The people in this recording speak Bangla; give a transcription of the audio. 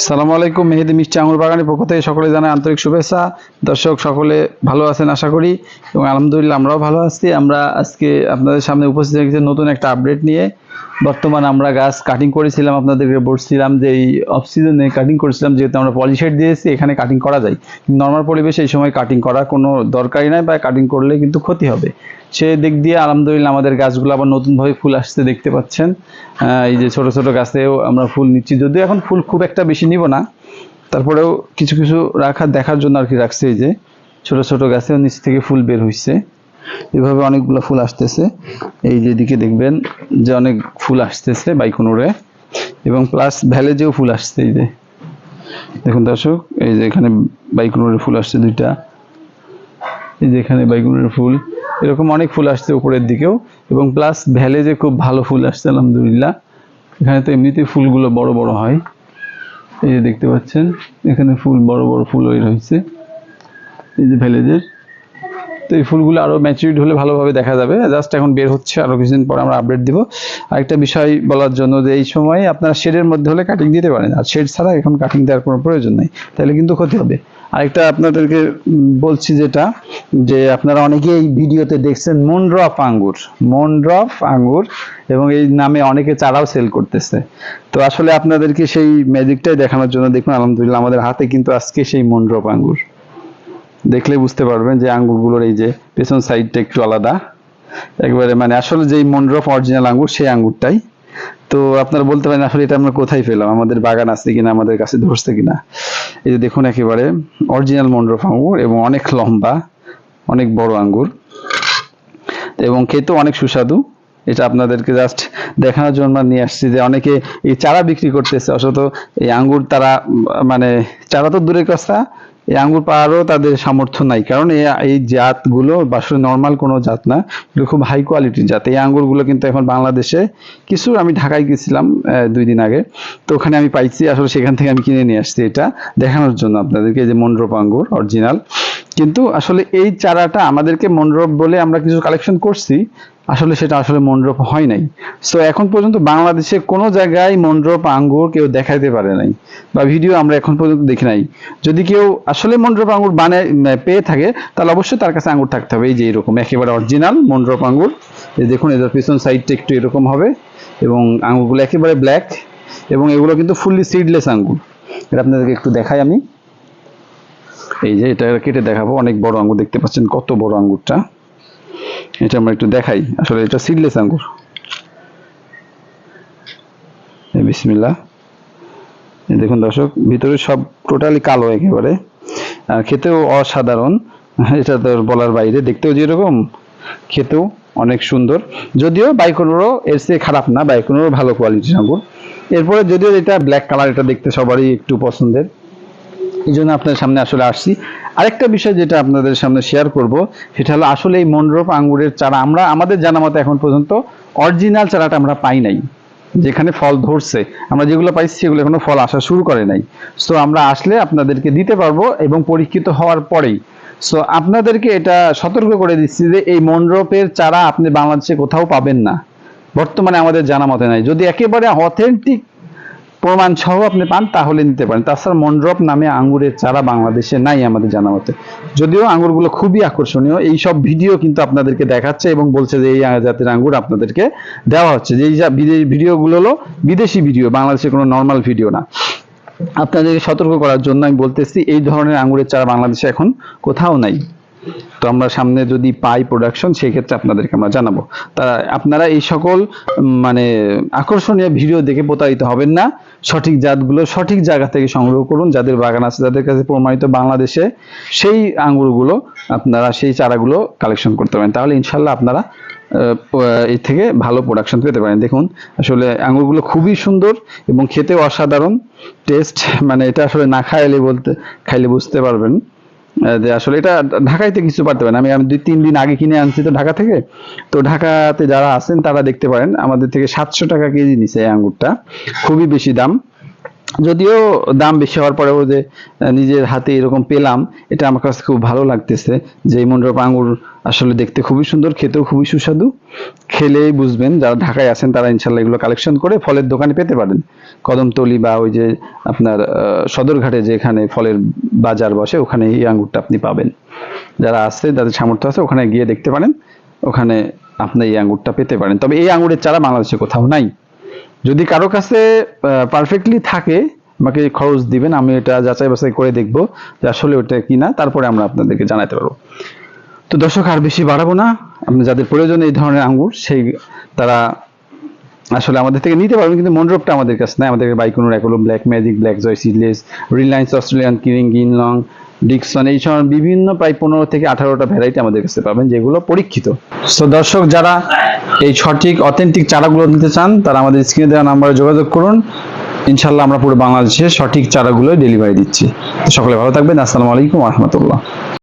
আসসালামু আলাইকুম, মেহেদি মিষ্টি আঙুর বাগানের পক্ষ থেকে সকলে জানাই আন্তরিক শুভেচ্ছা। দর্শক, সকলে ভালো আছেন আশা করি, এবং আলহামদুলিল্লাহ আমরাও ভালো আছি। আমরা আজকে আপনাদের সামনে উপস্থিত হয়েছি নতুন একটা আপডেট নিয়ে। বর্তমান আমরা গাছ কাটিং করেছিলাম, আপনাদেরকে বলছিলাম যে এই অফ সিজনে কাটিং করেছিলাম, যেহেতু আমরা পলিশেড দিয়েছি, এখানে কাটিং করা যায়। নর্মাল পরিবেশে এই সময় কাটিং করা কোনো দরকারই নাই বা কাটিং করলে কিন্তু ক্ষতি হবে। সে দিক দিয়ে আলহামদুলিল্লাহ আমাদের গাছগুলো আবার নতুনভাবে ফুল আসতে দেখতে পাচ্ছেন। এই যে ছোট ছোট গাছেও আমরা ফুল নিচ্ছি। যদিও এখন ফুল খুব একটা বেশি নিব না। তারপরেও কিছু কিছু রাখা দেখার জন্য আর কি রাখছে, এই যে ছোট ছোট গাছেও নিচ থেকে ফুল বের হইছে। এভাবে অনেকগুলো ফুল আসতেছে। এই যে দিকে দেখবেন যে অনেক ফুল আসতেছে বাইকুনুরে। এবং প্লাস ভ্যালেজেও ফুল আসছে এই যে। দেখুন দর্শক, এই যে এখানে বাইকুনুরের ফুল আসছে দুইটা। এই যে এখানে বাইগুনের ফুল। এরকম অনেক ফুল আসছে উপরের দিকেও। এবং প্লাস ভ্যালেজে খুব ভালো ফুল আসছে, আলহামদুলিল্লাহ। এখানে তো এমনিতে ফুলগুলো বড় বড় হয়। এই যে দেখতে পাচ্ছেন, এখানে ফুল বড় বড় ফুল হয়ে রয়েছে। এই যে ভ্যালেজের তো এই ফুলগুলো আরও ম্যাচুরিড হলে ভালোভাবে দেখা যাবে। জাস্ট এখন বের হচ্ছে, আরও কিছুদিন পর আমরা আপডেট দিব। আরেকটা বিষয় বলার জন্য যে এই সময় আপনারা শেডের মধ্যে হলে কাটিং দিতে পারেন, আর শেড ছাড়া এখন কাটিং দেওয়ার কোনো প্রয়োজন নেই। তাহলে কিন্তু ক্ষতি হবে। আরেকটা আপনাদেরকে বলছি যেটা, যে আপনারা অনেকেই এই ভিডিওতে দেখছেন মনড্রপ আঙ্গুর মনড্রপ আঙ্গুর, এবং এই নামে অনেকে চারাও সেল করতেছে। তো আসলে আপনাদেরকে সেই ম্যাজিকটাই দেখানোর জন্য দেখুন, আলহামদুলিল্লাহ আমাদের হাতে কিন্তু আজকে সেই মনড্রপ আঙ্গুর। দেখলে বুঝতে পারবেন যে আঙ্গুরগুলোর এই যে পেছন সাইডটা একটু আলাদা। একবারে মানে আসলে যেই মন্ড্রফ অরিজিনাল আঙ্গুর, সেই আঙ্গুরটাই। তো আপনারা বলতে পারেন, আসলে এটা আমরা কোথায় পেলাম? আমাদের বাগান আছে কিনা, আমাদের কাছে ধরছে কিনা? এই যে দেখুন একেবারে অরিজিনাল মন্ড্রফ আঙ্গুর এবং অনেক লম্বা, অনেক বড় আঙ্গুর। এবং খেতেও অনেক সুস্বাদু। এটা আপনাদেরকে জাস্ট দেখানোর জন্য নিয়ে আসছি যে অনেকে এই চারা বিক্রি করতেছে, অসত এই আঙ্গুর তারা মানে চারা তো দূরের কথা এই আঙ্গুর পাওয়ারও তাদের সামর্থ্য নাই। কারণ এই জাতগুলো আসলে নর্মাল কোনো জাত না, এগুলো খুব হাই কোয়ালিটির জাত। এই আঙ্গুরগুলো কিন্তু এখন বাংলাদেশে কিছু, আমি ঢাকায় গেছিলাম দুই দিন আগে। তো ওখানে আমি পাইছি, আসলে সেখান থেকে আমি কিনে নিয়ে আসছি এটা দেখানোর জন্য আপনাদেরকে যে মন্ডপ আঙ্গুর অরিজিনাল কিন্তু আসলে এই চারাটা আমাদেরকে মন্ডপ বলে আমরা কিছু কালেকশন করছি, আসলে সেটা আসলে মন্ডপ হয় নাই। সো এখন পর্যন্ত বাংলাদেশে কোনো জায়গায় মন্ডপ আঙ্গুর কেউ দেখাইতে পারে নাই, বা ভিডিও আমরা এখন পর্যন্ত দেখি নাই। যদি কেউ আসলে মন্ডপ আঙ্গুর বানায় পেয়ে থাকে, তাহলে অবশ্যই তার কাছে আঙ্গুর থাকতে হবে। এই যে এরকম, একেবারে অরিজিনাল মন্ডপ আঙ্গুর। এই দেখুন, এদের পিছন সাইডটা একটু এরকম হবে, এবং আঙ্গুরগুলো একেবারে ব্ল্যাক এবং এগুলো কিন্তু ফুললি সিডলেস আঙ্গুর। এটা আপনাদেরকে একটু দেখাই আমি। এই যে এটা কেটে দেখাবো, অনেক বড় আঙ্গুর দেখতে পাচ্ছেন, কত বড় আঙ্গুরটা। এটা আমরা একটু দেখাই, আসলে এটা সিডলেস আঙ্গুর। বিসমিল্লা দেখুন দর্শক, ভিতরে সব টোটালি কালো একেবারে। আর খেতেও অসাধারণ, এটা তো বলার বাইরে, দেখতেও যেরকম, খেতেও অনেক সুন্দর। যদিও বাইকোনোরও এর চেয়ে খারাপ না, বাইকোনোরও ভালো কোয়ালিটির আঙ্গুর। এরপরে যদিও এটা ব্ল্যাক কালার এটা দেখতে সবারই একটু পছন্দের। এই জন্য আপনাদের সামনে আসলে আসছি। আরেকটা বিষয় যেটা আপনাদের সামনে শেয়ার করব, সেটা হলো আসলে এই মনরূপ আঙ্গুরের চারা, আমরা, আমাদের জানা মতো এখন পর্যন্ত অরিজিনাল চারাটা আমরা পাই নাই, যেখানে ফল ধরছে। আমরা যেগুলো পাইছি সেগুলো এখনও ফল আসা শুরু করে নাই। সো আমরা আসলে আপনাদেরকে দিতে পারব এবং পরীক্ষিত হওয়ার পরেই। সো আপনাদেরকে এটা সতর্ক করে দিচ্ছি যে এই মনরূপের চারা আপনি বাংলাদেশে কোথাও পাবেন না। বর্তমানে আমাদের জানা মতে নাই। যদি একেবারে অথেন্টিক প্রমাণ সহ আপনি পান, তাহলে নিতে পারেন। তাছাড়া মন্ড্রপ নামে আঙ্গুরের চারা বাংলাদেশে নাই আমাদের জানা মতে। যদিও আঙ্গুরগুলো খুবই আকর্ষণীয়, এই সব ভিডিও কিন্তু আপনাদেরকে দেখাচ্ছে এবং বলছে যে এই জাতের আঙ্গুর আপনাদেরকে দেওয়া হচ্ছে। যে ভিডিওগুলো হলো বিদেশি ভিডিও, বাংলাদেশের কোনো নর্মাল ভিডিও না। আপনাদেরকে সতর্ক করার জন্য আমি বলতেছি, এই ধরনের আঙ্গুরের চারা বাংলাদেশে এখন কোথাও নাই। তো আমরা সামনে যদি পাই প্রোডাকশন সেই ক্ষেত্রে আপনাদেরকে আমরা জানাব। তা আপনারা এই সকল মানে আকর্ষণীয় ভিডিও দেখে প্রতারিত হবেন না। সঠিক জাতগুলো সঠিক জায়গা থেকে সংগ্রহ করুন। যাদের বাগান আছে, যাদের কাছে প্রমাণিত বাংলাদেশে সেই আঙ্গুরগুলো, আপনারা সেই চারাগুলো কালেকশন করতে পারেন। তাহলে ইনশাল্লাহ আপনারা এর থেকে ভালো প্রোডাকশন পেতে পারেন। দেখুন, আসলে আঙুরগুলো খুবই সুন্দর এবং খেতেও অসাধারণ। টেস্ট মানে এটা আসলে না খাইলে বলতে, খাইলে বুঝতে পারবেন। যে আসলে এটা ঢাকাইতে কিছু পারতে পারেন। আমি আমি দুই, তিন দিন আগে কিনে আনছি তো ঢাকা থেকে। তো ঢাকাতে যারা আছেন তারা দেখতে পারেন, আমাদের থেকে সাতশো টাকা কেজি নিছে এই আঙ্গুরটা। খুবই বেশি দাম। যদিও দাম বেশি হওয়ার পরেও যে নিজের হাতে এরকম পেলাম, এটা আমার কাছে খুব ভালো লাগতেছে যে, এই মন্ডপ আঙ্গুর আসলে দেখতে খুবই সুন্দর, খেতেও খুবই সুস্বাদু। খেলেই বুঝবেন, যারা ঢাকায় আছেন তারা ইনশাল্লাহ এগুলো কালেকশন করে ফলের দোকানে পেতে পারেন। কদমতলি বা ওই যে আপনার সদরঘাটে যেখানে ফলের বাজার বসে, ওখানে এই আঙ্গুরটা আপনি পাবেন। যারা আছে, যাদের সামর্থ্য আছে, ওখানে গিয়ে দেখতে পারেন। ওখানে আপনি এই আঙ্গুরটা পেতে পারেন। তবে এই আঙ্গুরের চারা বাংলাদেশে কোথাও নাই। যদি কারও কাছে পারফেক্টলি থাকে, আমাকে খরচ দিবেন, আমি এটা যাচাই বাছাই করে দেখব যে আসলে ওটা কি না তারপরে আমরা আপনাদেরকে জানাতে পারব। তো দর্শক, আর বেশি বাড়াবো না। আপনি যাদের প্রয়োজন এই ধরনের আঙ্গুর, সেই তারা আসলে আমাদের থেকে নিতে পারবেন, কিন্তু মন্ডপটা আমাদের কাছে নাই। আমাদের বাইকুনুর একলো black magic, black joy seedless Reliance Australian, কিরিং গিনলং ডিকসন, এই সময় বিভিন্ন প্রায় পনেরো থেকে আঠারোটা ভ্যারাইটি আমাদের কাছে পাবেন, যেগুলো পরীক্ষিত। তো দর্শক, যারা এই সঠিক অথেন্টিক চারাগুলো নিতে চান, তারা আমাদের স্ক্রিনে দেওয়া নাম্বারে যোগাযোগ করুন। ইনশাল্লাহ আমরা পুরো বাংলাদেশে সঠিক চারাগুলো ডেলিভারি দিচ্ছি। সকলে ভালো থাকবেন। আসসালামু আলাইকুম রহমতুল্লাহ।